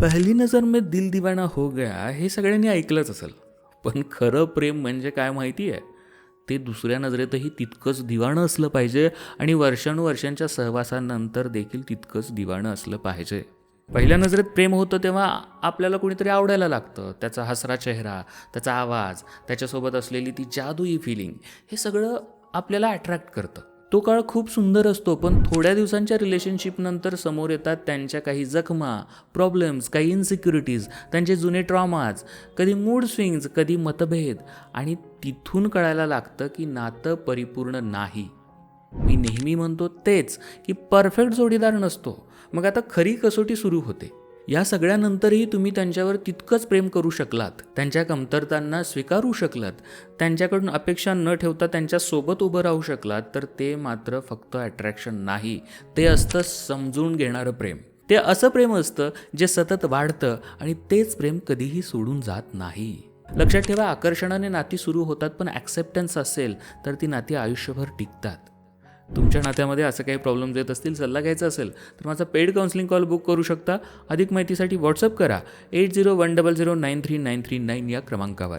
पहिली नजर में दिल दिवाना हो गया हे सगळ्यांनी ऐकलंच असेल. पण खरं प्रेम म्हणजे काय माहिती आहे ते दुसऱ्या नजरेतही तितकंच दिवाणं असलं पाहिजे आणि वर्षानुवर्षांच्या सहवासानंतर देखील तितकंच दिवाणं असलं पाहिजे. पहिल्या नजरेत प्रेम होतं तेव्हा आपल्याला कोणीतरी आवडायला लागतं. त्याचा हसरा चेहरा त्याचा आवाज त्याच्यासोबत असलेली ती जादुई फिलिंग हे सगळं आपल्याला अट्रॅक्ट करतं. तो काळ खूप सुंदर असतो पण थोड्या दिवसांच्या रिलेशनशिपनंतर समोर येतात त्यांच्या काही जखमा प्रॉब्लेम्स काही इन्सिक्युरिटीज त्यांचे जुने ट्रॉमाज कधी मूड स्विंग्स कधी मतभेद. आणि तिथून कळायला लागतं की नातं परिपूर्ण नाही. मी नेहमी म्हणतो तेच की परफेक्ट जोडीदार नसतो. मग आता खरी कसोटी सुरू होते. या सगळ्यानंतरही तुम्ही त्यांच्यावर तितकंच प्रेम करू शकलात. त्यांच्या कमतरतांना स्वीकारू शकलात. त्यांच्याकडून अपेक्षा न ठेवता त्यांच्यासोबत उभं राहू शकलात तर ते मात्र फक्त अट्रॅक्शन नाही. ते असतं समजून घेणारं प्रेम. ते असं प्रेम असतं जे सतत वाढतं आणि तेच प्रेम कधीही सोडून जात नाही. लक्षात ठेवा आकर्षणाने नाती सुरू होतात पण ॲक्सेप्टन्स असेल तर ती नाती आयुष्यभर टिकतात. तुमच्या नात्यामध्ये असं काही प्रॉब्लेम्स येत असतील सल्ला घ्यायचा असेल तर माझा पेड काउन्सिलिंग कॉल बुक करू शकता. अधिक माहितीसाठी व्हॉट्सअप करा. Eight zero one double zero nine three nine three nine या क्रमांकावर.